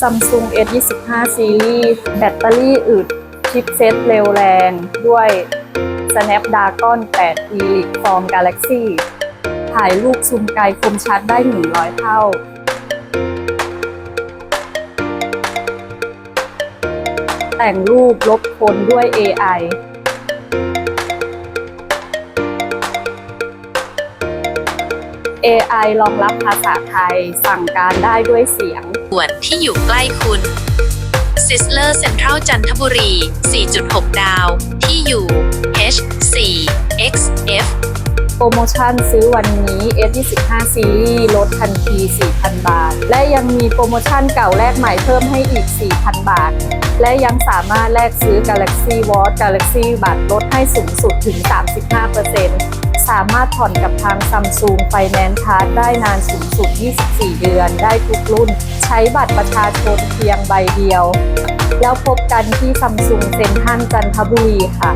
Samsung S25 Series แบตเตอรี่อึดชิปเซตเร็วแรงด้วย Snapdragon 8 Elite Form Galaxy ถ่ายรูปซูมไกลคมชัดได้ 100 เท่า แต่งรูปลบคนด้วย AI AI รองรับภาษาไทย สั่งการได้ด้วยเสียงด่วนที่อยู่ใกล้คุณ Sizzler Central จันทบุรี 4.6 ดาว ที่อยู่ H4XF โปรโมชั่นซื้อวันนี้ S25 ซีรีส์ลดทันที 4,000 บาท และยังมีโปรโมชั่นเก่าแลกใหม่เพิ่มให้อีก 4,000 บาท และยังสามารถแลกซื้อ Galaxy Watch Galaxy บัตรลดให้สูงสุดถึง 35% สามารถผ่อนกับทางซัมซุงไฟแนนซ์พาร์ได้นานสูงสุด 24 เดือน ได้ทุกรุ่น ใช้บัตรประชาชนเพียงใบเดียว แล้วพบกันที่ซัมซุงเซ็นทรัลจันทบุรีค่ะ